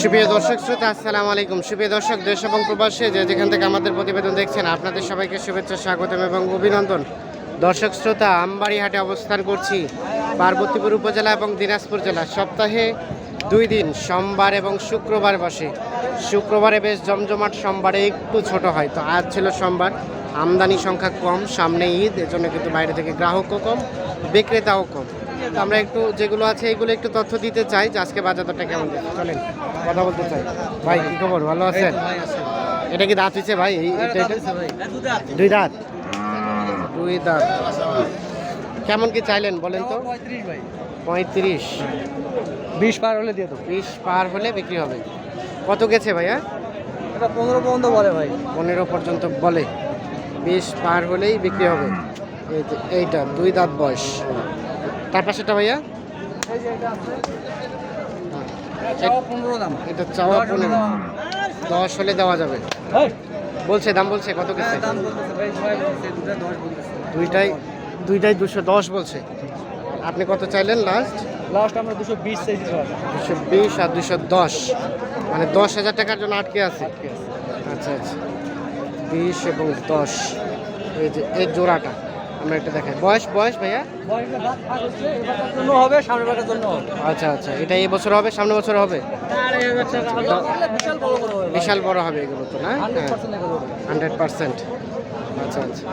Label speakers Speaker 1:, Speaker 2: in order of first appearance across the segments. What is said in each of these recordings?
Speaker 1: সুপ্রিয় দর্শক শ্রোতা, আসসালামু আলাইকুম। সুপ্রিয় দর্শক, দেশ এবং প্রবাসী, যে যেখান থেকে আমাদের প্রতিবেদন দেখছেন, আপনাদের সবাইকে শুভেচ্ছা, স্বাগতম এবং অভিনন্দন। দর্শক শ্রোতা আমবাড়ি হাটে অবস্থান করছি, পার্বতীপুর উপজেলা এবং দিনাজপুর জেলা। সপ্তাহে দুই দিন, সোমবার এবং শুক্রবার বসে। শুক্রবারে বেশ জমজমাট, সোমবারে একটু ছোট হয়। তো আজ ছিল সোমবার। আমদানি সংখ্যা কম, সামনে ঈদ, এজন্য কিন্তু বাইরে থেকে গ্রাহকও কম, বিক্রেতাও কম। তো আমরা একটু যেগুলো আছে এগুলো একটু তথ্য দিতে চাই যে আজকে বাজার দরটা কেমন চলেন কথা বলতে চাই। ভাই কি খবর? ভালো আছেন? এটা কি দাঁত হয়েছে ভাই? দুই দাঁত। দুই দাঁত? কেমন কি চাইলেন বলেন তো? পঁয়ত্রিশ।
Speaker 2: বিশ পার হলে দিয়ে দেবো।
Speaker 1: বিশ পার হলে বিক্রি হবে। কত গেছে ভাইয়া?
Speaker 2: এটা পনেরো পর্যন্ত বলে ভাই।
Speaker 1: পনেরো পর্যন্ত বলে। বিশ পার হলেই বিক্রি হবে। এই যে এইটা দুই দাঁত বয়স। তার পাশেটা ভাইয়া? এটা চাওয়া পনেরো। দশ হলে দেওয়া যাবে। বলছে দাম বলছে কত
Speaker 2: বলতেছে
Speaker 1: দুইটাই দুইটাই দুশো দশ বলছে। আপনি কত চাইলেন লাস্ট
Speaker 2: লাস্ট আমরা দুশো বিশ চাইছি
Speaker 1: দুশো বিশ আর দুশো দশ। মানে দশ হাজার টাকার জন্য আটকে আছে। আচ্ছা আচ্ছা। বিশ এবং দশ। এই যে এই জোড়াটা। আমরা একটা দেখাই। বয়স বয়স ভাইয়া?
Speaker 2: হবে সামনের
Speaker 1: আচ্ছা আচ্ছা। এটা এই বছর হবে? সামনে বছর হবে?
Speaker 2: বিশাল বড় হবে
Speaker 1: এগুলো তো, না? হ্যাঁ। Hundred percent. আচ্ছা আচ্ছা।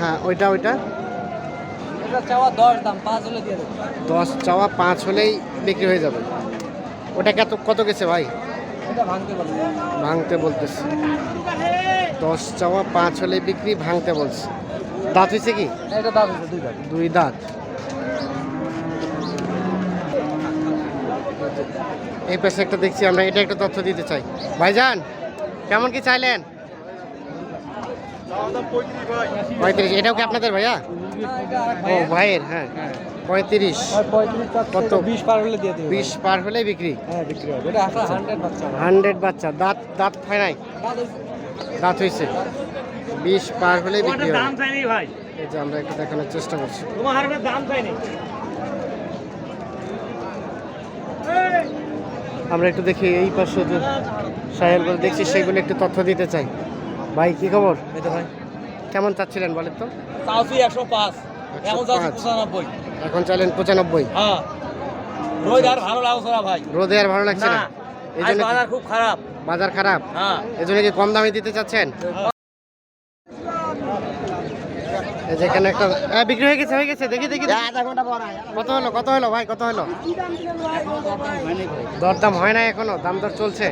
Speaker 1: হ্যাঁ ওইটা ওইটা?
Speaker 2: দশ
Speaker 1: চাওয়া পাঁচ হলেই বিক্রি হয়ে যাবে। ওটা কত কত গেছে ভাই?
Speaker 2: ভাঙতে
Speaker 1: বলতেছে। দশ চাওয়া পাঁচ হলে বিক্রি ভাঙতে বলছে। দাঁত হয়েছে কি?
Speaker 2: এটা হচ্ছে দুই
Speaker 1: দাঁত। এই পাশে একটা দেখছি আমরা এটা একটা তথ্য দিতে চাই। ভাইজান কেমন কি চাইলেন? পঁয়ত্রিশ এটাও কি আপনাদের ভাইয়া? ও ভাইয়ের হ্যাঁ। পঁয়ত্রিশ। কত?
Speaker 2: বিশ পার হলে দিয়ে দেবো
Speaker 1: বিশ পার হলে বিক্রি।
Speaker 2: হ্যাঁ বিক্রি হবে। এটা হান্ড্রেড বাচ্চা
Speaker 1: দাঁত দাঁত হয় নাই দাঁত হয়েছে বিশ পার হলে বিক্রি হবে।
Speaker 2: ভাই।
Speaker 1: এই যে আমরা একটু দেখানোর চেষ্টা করছি। আমরা একটু দেখি এই পাশে যে সাহেবগুলো দেখছি সেগুলো একটু তথ্য দিতে চাই। ভাই কি খবর?
Speaker 2: এই ভাই।
Speaker 1: কেমন চাচ্ছিলেন বলেন তো?
Speaker 2: চাষি একশো পাঁচ। এখন চাষি
Speaker 1: 105
Speaker 2: পঁচানব্বই।
Speaker 1: এখন চাইলেন পঁচানব্বই।
Speaker 2: হ্যাঁ। রোজ আর ভালো লাগছে না ভাই।
Speaker 1: রোদে আর ভালো লাগছে না?
Speaker 2: না।
Speaker 1: এই জন্য
Speaker 2: খুব খারাপ।
Speaker 1: বাজার খারাপ?
Speaker 2: হ্যাঁ।
Speaker 1: এই জন্য কি কম দামে দিতে চাচ্ছেন? যেখানে একটা হ্যাঁ, বিক্রি হয়ে গেছে হয়ে গেছে দেখি দেখি দেখি। কত হলো কত হলো ভাই কত হলো? দরদাম হয় না এখনও দাম দর চলছে।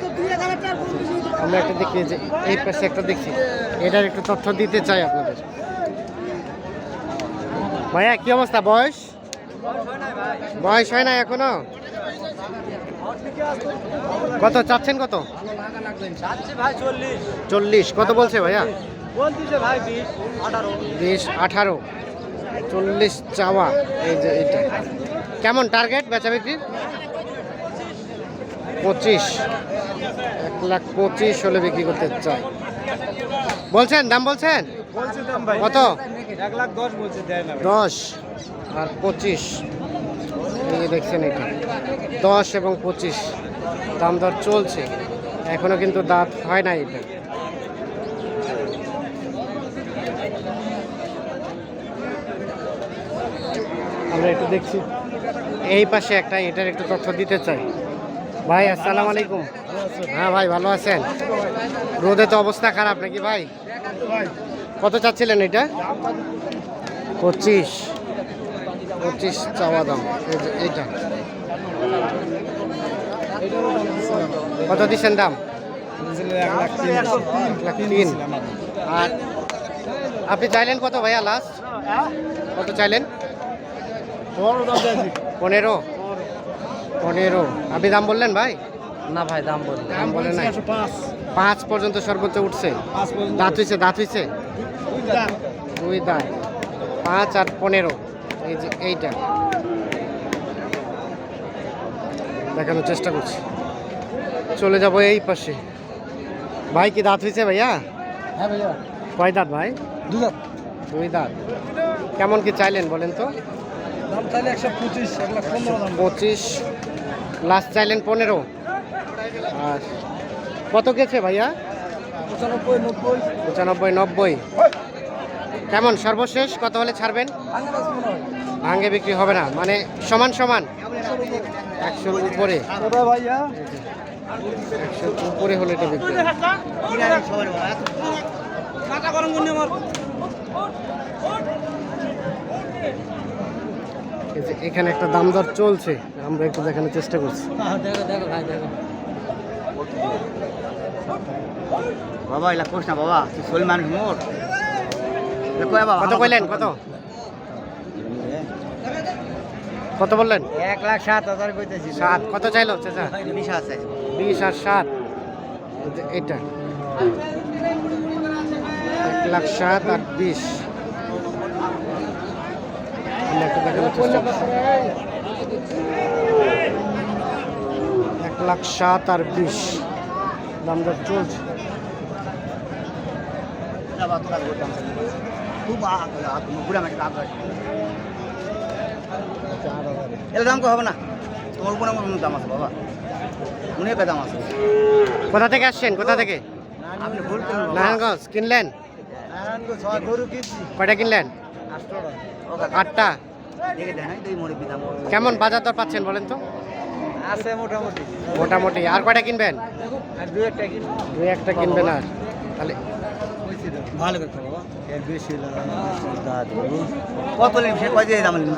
Speaker 1: আমরা একটা দেখি যে এই পাশে একটা দেখছি এটার একটু তথ্য দিতে চাই আপনাদের। ভাইয়া কি অবস্থা বয়স? বয়স হয় না এখনও? কত চাচ্ছেন কত?
Speaker 2: চল্লিশ।
Speaker 1: কত বলছে ভাইয়া?
Speaker 2: বিশ আঠারো।
Speaker 1: চল্লিশ চাওয়া। এই যে এটা কেমন টার্গেট বেচা বিক্রির পঁচিশ। এক লাখ পঁচিশ হলে বিক্রি করতে চাই। বলছেন? দাম বলছেন? কত?
Speaker 2: এক লাখ দশ বলছে
Speaker 1: দশ আর পঁচিশ। এই দেখছেন এটা। দশ এবং পঁচিশ, দাম দর চলছে। এখনও কিন্তু দাঁত হয় না এটা। আমরা একটু দেখছি। এই পাশে একটা, এটার একটু তথ্য দিতে চাই। ভাই, আসসালামু আলাইকুম। হ্যাঁ ভাই, ভালো আছেন? রোদে তো অবস্থা খারাপ নাকি ভাই? কত চাচ্ছিলেন এটা? পঁচিশ। পঁচিশ চাওয়া দাম। এই এইটা। কত দিচ্ছেন দাম? তিন। আর আপনি চাইলেন কত ভাইয়া লাস্ট কত চাইলেন? পনেরো। পনেরো। আপনি দাম বললেন ভাই?
Speaker 2: না ভাই দাম বল
Speaker 1: দাম বলে নাই। পাঁচ পর্যন্ত সর্বোচ্চ উঠছে। দাঁত হয়েছে দাঁত হয়েছে দুই দাঁত। পাঁচ আর পনেরো। এই যে এইটা। দেখানোর চেষ্টা করছি। চলে যাব এই পাশে। ভাই কি দাঁত হয়েছে ভাইয়া?
Speaker 2: হ্যাঁ ভাইয়া।
Speaker 1: কয় দাঁত ভাই?
Speaker 2: দু লাখ
Speaker 1: দুই দাঁত। কেমন কি চাইলেন বলেন তো?
Speaker 2: দাম একশো পঁচিশ
Speaker 1: পঁচিশ। লাস্ট চাইলেন পনেরো। আর কত গেছে ভাইয়া?
Speaker 2: পঁচানব্বই নব্বই।
Speaker 1: পঁচানব্বই নব্বই। কেমন সর্বশেষ? কত হলে ছাড়বেন?
Speaker 2: ভাঙে
Speaker 1: ভাঙ্গে বিক্রি হবে না মানে সমান সমান। একশোর উপরে। একশোর উপরে হলে এটা বিক্রি এখানে একটা দাম দর চলছে আমরা একটু দেখানোর চেষ্টা করছি।
Speaker 3: বাবা এলা না বাবা তুই শোল মানুষ বাবা?
Speaker 1: কত কইলেন কত? কত বললেন?
Speaker 3: এক লাখ সাত হাজার কইতেছি।
Speaker 1: সাত। কত চাইলো চাচা?
Speaker 3: বিশ আছে।
Speaker 1: বিশ আর সাত। এটা এক লাখ সাত আর বিশ। এক লাখ সাত আর বিশ। দাম দর চলছে।
Speaker 3: খুব এলা দাম কো হবে না। তোমার উপর আমার দাম আছে বাবা। অনেক দাম আছে।
Speaker 1: কোথা থেকে আসছেন? কোথা থেকে?
Speaker 3: আপনি ভুল
Speaker 1: নারায়ণগঞ্জ কিনলেন? কয়টা কিনলেন? আটটা। কেমন বাজার দর পাচ্ছেন বলেন তো?
Speaker 3: আছে মোটামুটি।
Speaker 1: মোটামুটি। আর কয়টা কিনবেন? দুই একটা কিনবেন আর। তাহলে
Speaker 3: ভালো এর বেশি কত সে কয় দিয়ে দাম নিম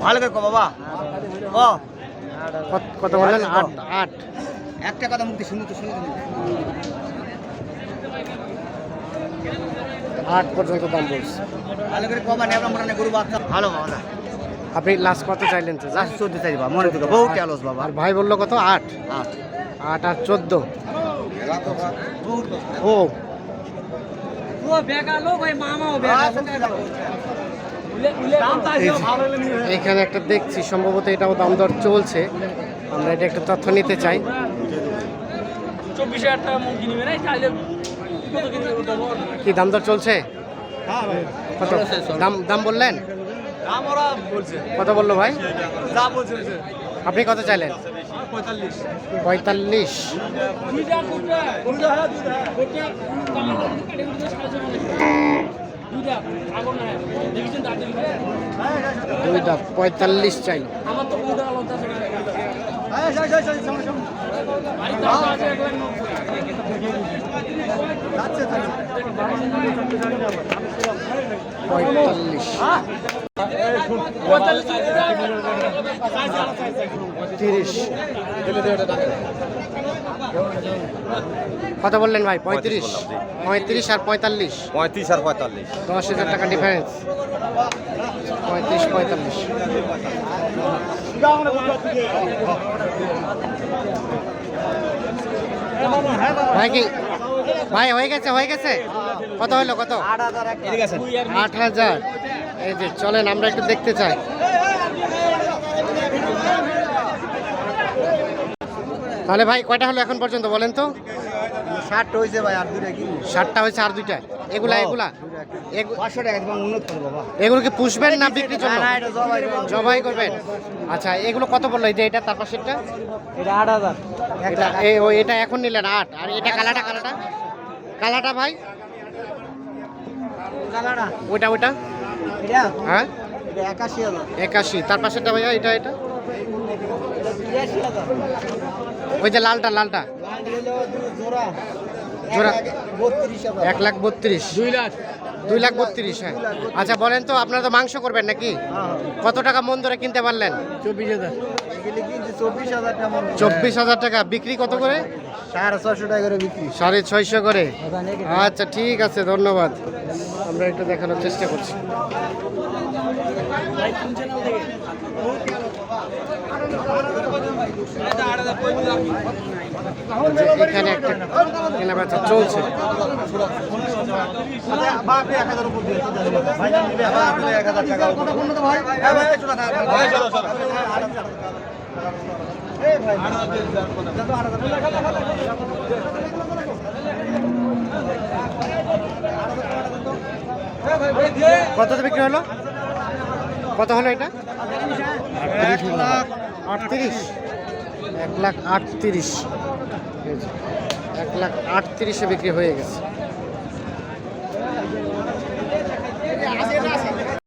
Speaker 3: ভালো করে বাবা। ও
Speaker 1: কত- বললেন? আট আট।
Speaker 3: একটা কথা মুক্তি শুনি তো শুনি
Speaker 1: আট পর্যন্ত দাম বলছে।
Speaker 3: ভালো করে কবা নেবলা মোটা গরু বাচ্চা? ভালো বাবা
Speaker 1: আপনি লাস্ট কত চাইলেন চাচা
Speaker 3: লাস্ট চোদ্দ চাই বাবা। মনে দুটো বহু টেলস বাবা।
Speaker 1: আর ভাই বলল কত? আট।
Speaker 3: আট।
Speaker 1: আট আর চোদ্দ। ও। এখানে একটা দেখছি সম্ভবত এটাও দাম দর চলছে। আমরা এটা একটু তথ্য নিতে চাই। কি দাম দর চলছে? কত? দাম দাম বললেন? কত বলল ভাই? আপনি কত চাইলেন?
Speaker 2: পঁয়তাল্লিশ।
Speaker 1: দুই দাম পঁয়তাল্লিশ পঁয়তাল্লিশ
Speaker 2: পঁয়তাল্লিশ।
Speaker 1: তিরিশ। কত বললেন ভাই? পঁয়ত্রিশ। পঁয়ত্রিশ আর পঁয়তাল্লিশ।
Speaker 4: পঁয়ত্রিশ আর পঁয়তাল্লিশ।
Speaker 1: দশ হাজার টাকা ডিফারেন্স পঁয়ত্রিশ পঁয়তাল্লিশ। ভাই কি? ভাই হয়ে গেছে হয়ে গেছে? কত হলো কত? আট হাজার। এই যে চলেন আমরা একটু দেখতে চাই। তাহলে ভাই কয়টা হলো এখন পর্যন্ত বলেন তো?
Speaker 3: ষাট হয়েছে ভাই আর দুটা কিনবো।
Speaker 1: ষাটটা হয়েছে আর দুইটা? এগুলা এগুলা? এগু-
Speaker 3: পাঁচশো টাকা উন্নত বাবা।
Speaker 1: এগুলো কি পুষবেন না বিক্রির জন্য?
Speaker 3: জবাই
Speaker 1: করবেন? আচ্ছা এগুলো কত বলল এই যে এটা তার পাশেরটা
Speaker 3: এটা আট হাজার।
Speaker 1: এটা এটা এখন নিলেন আট। আর এটা কালাটা কালাটা কালাটা ভাই?
Speaker 3: কালাটা
Speaker 1: ওইটা ওইটা? হ্যাঁ?
Speaker 3: একাশি
Speaker 1: তার পাশেরটা ভাইয়া এটা এটা? ওই যে লালটা লালটা।
Speaker 3: জোড়া। এক লাখ বত্রিশ
Speaker 2: দুই লাখ।
Speaker 1: দুই লাখ বত্রিশ হ্যাঁ। আচ্ছা বলেন তো আপনারা তো মাংস করবেন নাকি?
Speaker 3: হ্যাঁ।
Speaker 1: কত টাকা মন ধরে কিনতে পারলেন?
Speaker 2: চব্বিশ হাজার।
Speaker 3: চব্বিশ হাজার টাকা
Speaker 1: বিক্রি কত করে?
Speaker 3: সাড়ে ছশো টাকা করে বিক্রি।
Speaker 1: সাড়ে ছয়শো করে। আচ্ছা ঠিক আছে ধন্যবাদ। আমরা একটু দেখানোর চেষ্টা করছি এখানে একটা কেনা বেচা চলছে কত বিক্রি হলো? কত হলো এটা? আটত্রিশ। এক লাখ আটত্রিশ। এক লাখ আটত্রিশে বিক্রি হয়ে গেছে।